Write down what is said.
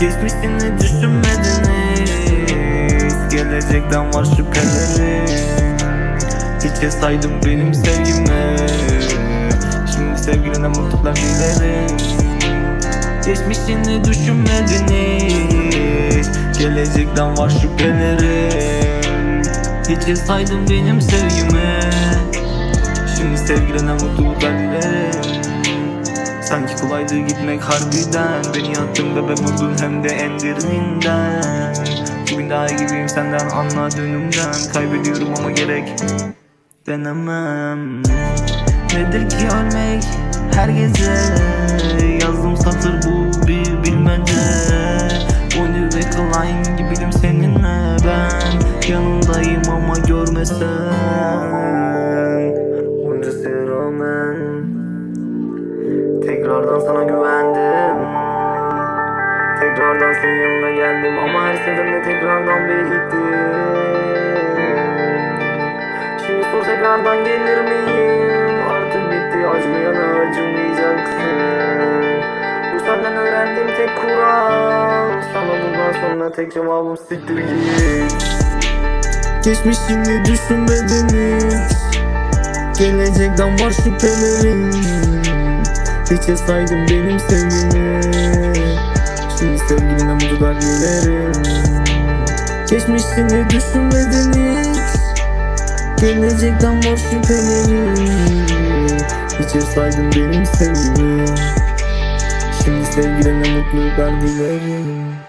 Geçmişini düşünmediniz. Gelecekten var şüpheleri. Hiçe saydım benim sevgimi. Şimdi sevgiline mutluluklar dilerim. Geçmişini düşünmediniz. Gelecekten var şüphelerim Hiçe saydım benim sevgimi. Şimdi sevgiline mutluluklar dilerim Sanki kolaydı gitmek harbiden. Beni yattın bebek vurdun hem de en derininden Bugün daha iyi gibiyim senden anla dönümden. Kaybediyorum ama gerek denemem. Nedir ki ölmek her gece? Yazdım satır Tekrardan sana güvendim. Tekrardan senin yanına geldim Ama her seferinde tekrardan beni ittin Şimdi sor tekrardan gelir miyim? Artık bitti acımayana acımayacaksın. Bu senden öğrendiğim tek kural. Sana bundan sonra tek cevabım siktir git. Geçmişini düşünmediniz. Gelecekten var şüphelerim Hiçe saydım benim sevgimi. Şimdi sevgiline mutluluklar dilerim Geçmişini düşünmediniz Gelecekten var şüphelerim Hiçe saydım benim sevgimi. Şimdi sevgiline mutluluklar dilerim